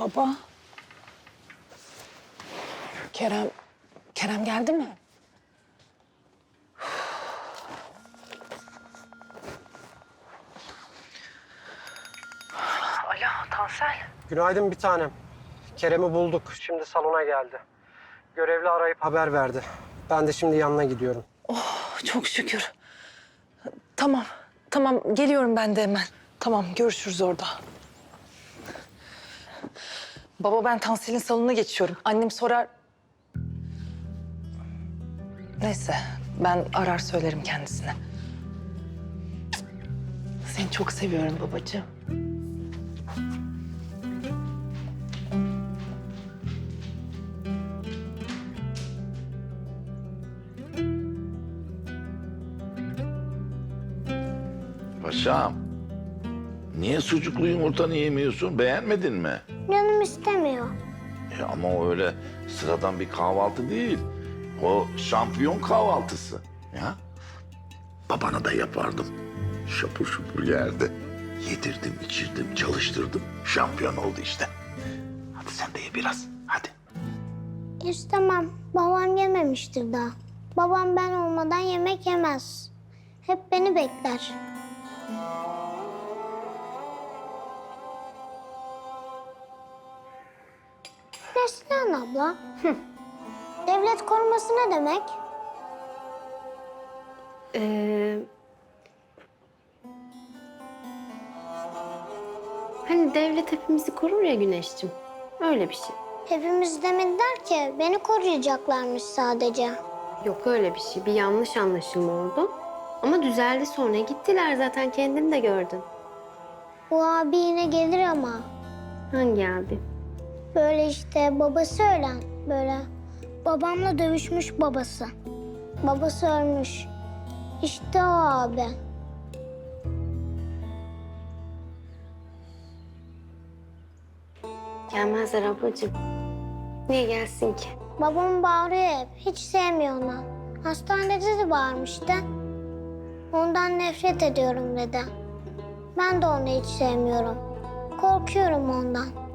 Baba. Kerem, Kerem geldi mi? Alo Tansel. Günaydın bir tanem. Kerem'i bulduk. Şimdi salona geldi. Görevli arayıp haber verdi. Ben de şimdi yanına gidiyorum. Çok şükür. Tamam, tamam geliyorum ben de hemen. Tamam görüşürüz orada. Baba ben Tansel'in salonuna geçiyorum. Annem sorar... Neyse ben arar söylerim kendisine. Seni çok seviyorum babacığım. Paşam, niye sucuklu yumurtanı yemiyorsun? Beğenmedin mi? Canım istemiyor. E ama o öyle sıradan bir kahvaltı değil. O şampiyon kahvaltısı. Ya. Babana da yapardım. Şapur şupur yerdi. Yedirdim, içirdim, çalıştırdım. Şampiyon oldu işte. Hadi sen de ye biraz. Hadi. İstemem. Babam yememiştir daha. Babam ben olmadan yemek yemez. Hep beni bekler. Neslihan abla. Devlet koruması ne demek? Ee, hani devlet hepimizi korur ya Güneş'cim. Öyle bir şey. Hepimiz demediler ki beni koruyacaklarmış sadece. Yok öyle bir şey. Bir yanlış anlaşılma oldu. Ama düzeldi sonra. Gittiler zaten kendin de gördün. Bu abi yine gelir ama. Hangi abi? Böyle işte babası ölen. Böyle babamla dövüşmüş babası. Babası ölmüş. İşte o abi. Gelmezler ablacığım. Niye gelsin ki? Babam bağırıyor hep. Hiç sevmiyor onu. Hastanede de bağırmıştı. Ondan nefret ediyorum dedi. Ben de onu hiç sevmiyorum. Korkuyorum ondan.